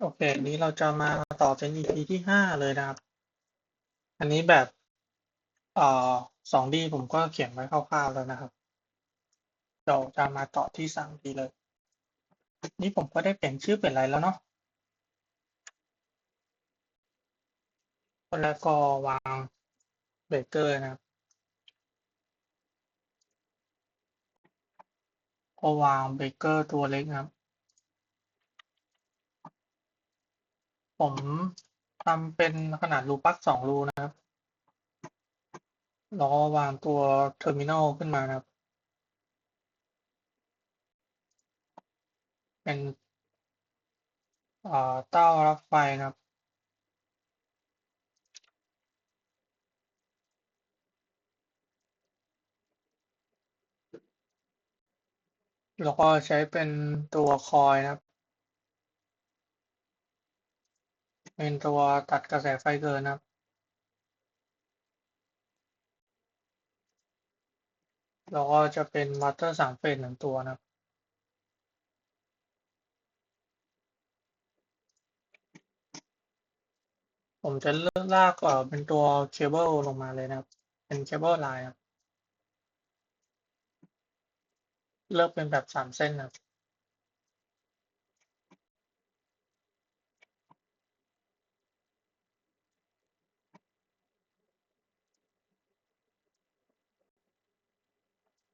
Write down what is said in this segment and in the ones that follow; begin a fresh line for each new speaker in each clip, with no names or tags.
โอเค นี้เราจะมาต่อเป็น EP ที่ห้าเลยนะครับ อันนี้แบบเอ่อ 2D ผมก็เขียนไว้คร่าวๆแล้วนะครับ เราจะมาต่อที่ 3D เลย นี่ผมก็ได้เปลี่ยนชื่อเปลี่ยนอะไรแล้วเนาะแล้วก็วางเบรกเกอร์นะครับก็วางเบรกเกอร์ตัวเล็กนะครับ ผมทำเป็นขนาดรูปักสองรูนะครับ แล้วก็วางตัวเทอร์มินอลขึ้นมานะครับ เป็นเต้ารับไฟนะครับ แล้วก็ใช้เป็นตัวคอยนะครับ เป็นตัวตัดกระแสไฟเกินนะครับ แล้วก็จะเป็นมอเตอร์สามเฟสหนึ่งตัวนะครับผมจะเลือกลากเอ่อเป็นตัวเคเบิลลงมาเลยนะครับ เป็นเคเบิลไลน์ครับเลือกเป็นแบบสามเส้นนะครับ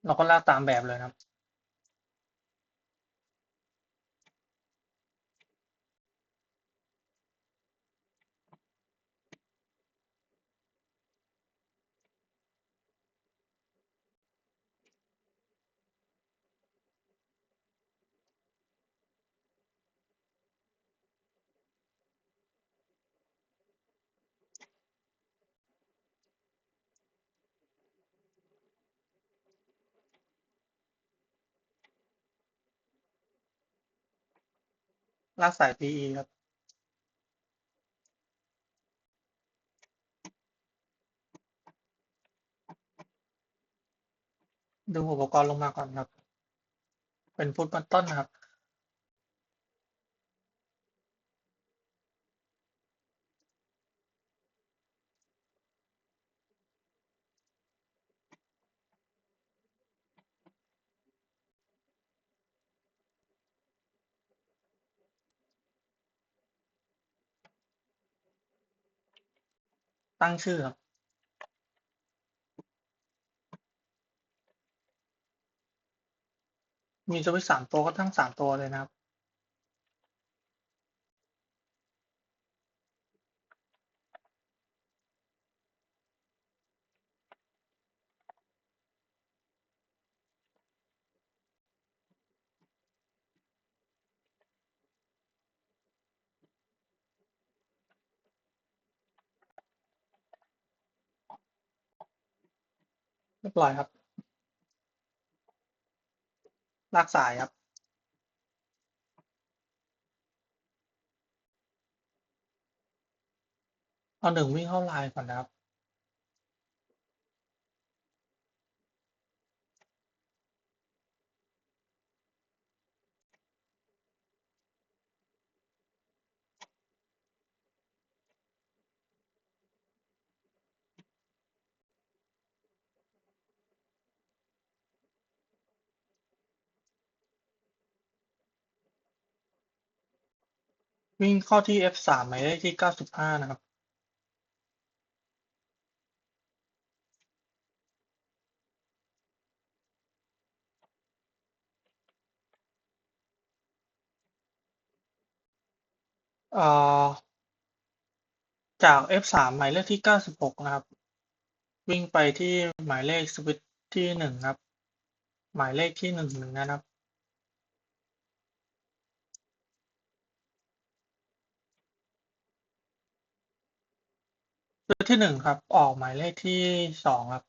เราก็ลากตามแบบเลยนะครับ ลากสาย PE ครับดึงอุปกรณ์ลงมาก่อนครับ เป็นฟุตบอลต้นนะครับ ตั้งชื่อครับมีสวิตสามตัวก็ตั้งสามตัวเลยนะครับ เรียบร้อยครับ ลากสายครับ เอาหนึ่งวิ่งเข้าไลน์ก่อนนะครับ วิ่งเข้าที่ F สามหมายเลขที่เก้าสิบห้านะครับเอ่อจาก F สามหมายเลขที่เก้าสิบหกนะครับ วิ่งไปที่หมายเลขสวิตช์ที่หนึ่งครับ หมายเลขที่หนึ่งหนึ่งนะครับ สวิตช์ที่หนึ่งครับ ออกหมายเลขที่สองครับ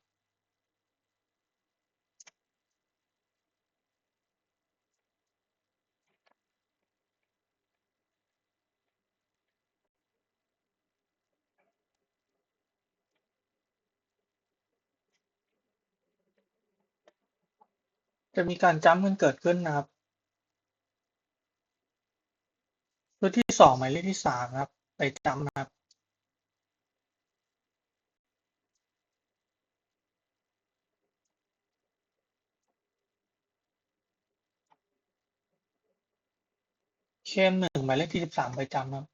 จะมีการจัมป์กันเกิดขึ้นนะครับชุดที่สองหมายเลขที่สามครับ ไปจ้ำนะครับ เข้มหนึ่งหมายเลขที่สิบสามไปจำครับ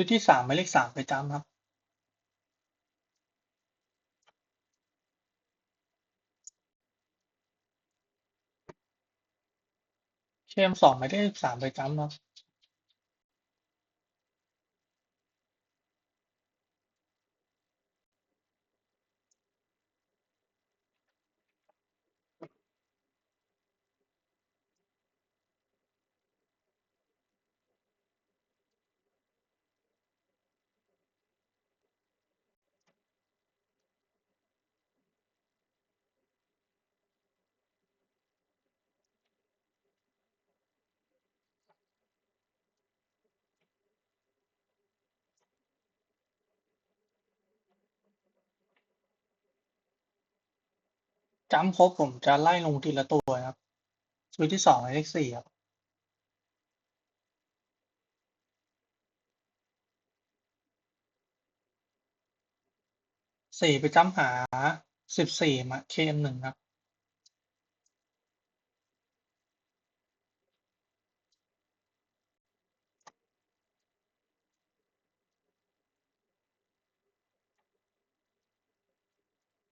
ชุดที่สามหมายเลขสามไปจำครับเข้มสองหมายเลขสิบสามไปจำครับ จำครบผมจะไล่ลงทีละตัวครับชุดที่สองเลขสี่ครับ สี่ไปจำหาสิบสี่มาเคมหนึ่งครับ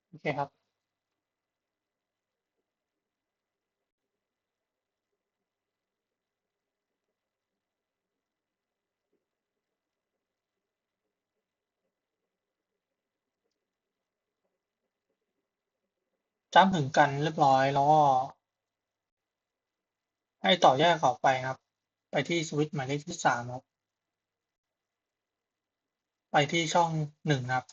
โอเคครับ จ้ำถึงกันเรียบร้อยแล้วก็ให้ต่อแยกออกไปครับ ไปที่สวิตช์หมายเลขที่สามครับ ไปที่ช่องหนึ่งครับ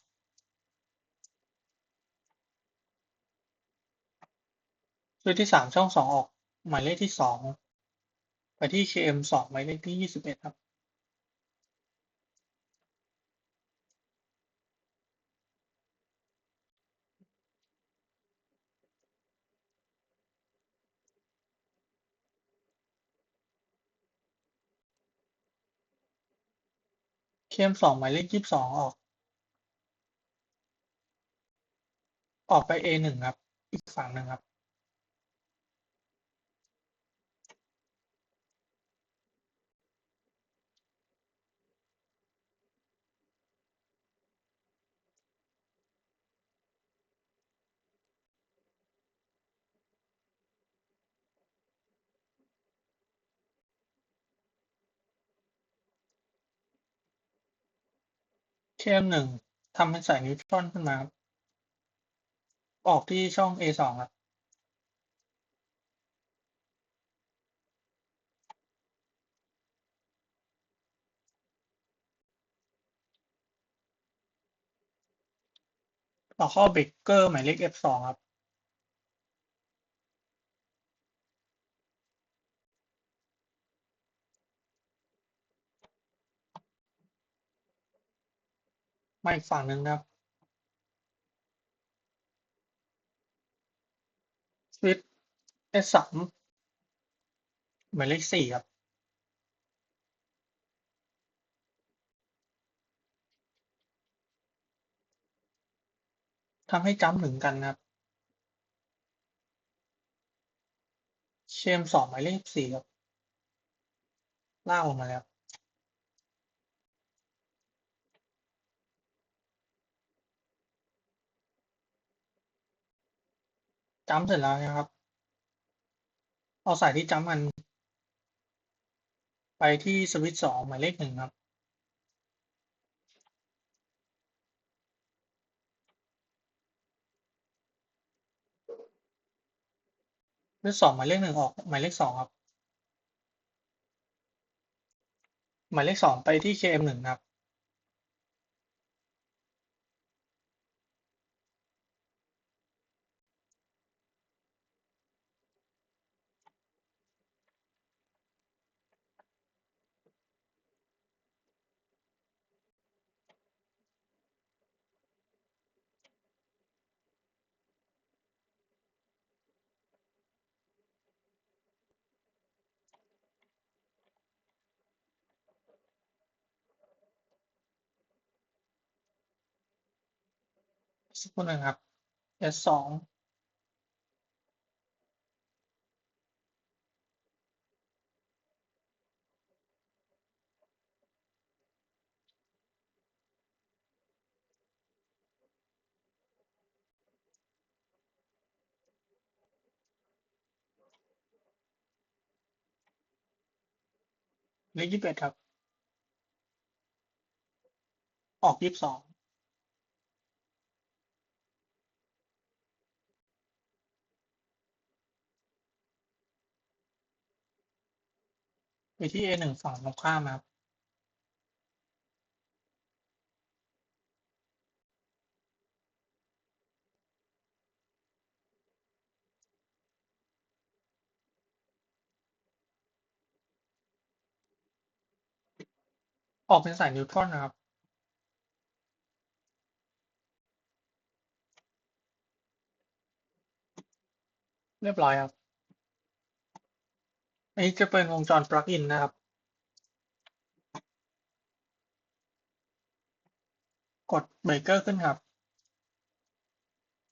ชุดที่สามช่องสองออกหมายเลขที่สองไปที่ KM สองหมายเลขที่ยี่สิบเอ็ดครับ เคมสองหมายเลขยี่สิบสองออก ออกไป A หนึ่งครับ อีกฝั่งหนึ่งครับ KM หนึ่งทำเป็นสายนิวตรอนขึ้นมาครับออกที่ช่อง A สองครับ ต่อเข้าเบรกเกอร์หมายเลข F สองครับ มาอีกฝั่งหนึ่งนะครับสวิตช์ S สามหมายเลขสี่ครับทำให้จำถึงกันครับ เชมสองหมายเลขสี่ครับลากลงมาแล้ว จ้ำเสร็จแล้วนะครับ เอาสายที่จ้ำมัน ไปที่สวิตช์สองหมายเลขหนึ่งครับเลขสองหมายเลขหนึ่งออกหมายเลขสองครับ หมายเลขสองไปที่ KM หนึ่งครับ สักครู่หนึ่งครับ S สองเลขยี่สิบเอ็ดครับ ออกยี่สิบสอง ที่ A หนึ่งฝั่งตรงข้ามครับออกเป็นสายนิวตรอนนะครับ เรียบร้อยครับ อันนี้จะเป็นวงจรปลั๊กอินนะครับ กดเบรกเกอร์ขึ้นครับ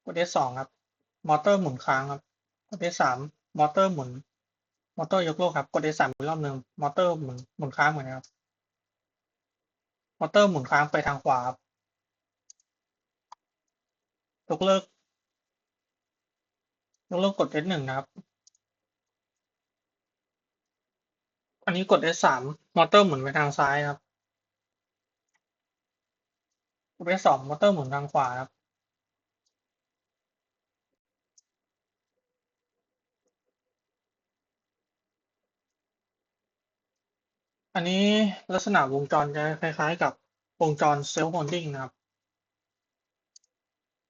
กด S สองครับ มอเตอร์หมุนค้างครับ กด S สามมอเตอร์หมุน มอเตอร์ยกโลกครับ กด S สามอีกรอบหนึ่งมอเตอร์หมุนหมุนค้างเหมือนกันครับ มอเตอร์หมุนค้างไปทางขวาครับยกเลิกยกเลิกกด S หนึ่งนะครับ อันนี้กด S สามมอเตอร์หมุนไปทางซ้ายครับ กด S สองมอเตอร์หมุนทางขวาครับ อันนี้ลักษณะวงจรจะคล้ายๆกับวงจรเซลฟ์โฮลดิ้งนะครับ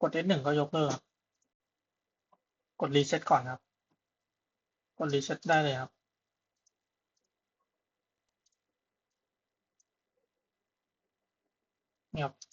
กด S หนึ่งก็ยกเลิกครับกดรีเซ็ตก่อนครับ กดรีเซ็ตได้เลยครับ นี่ครับ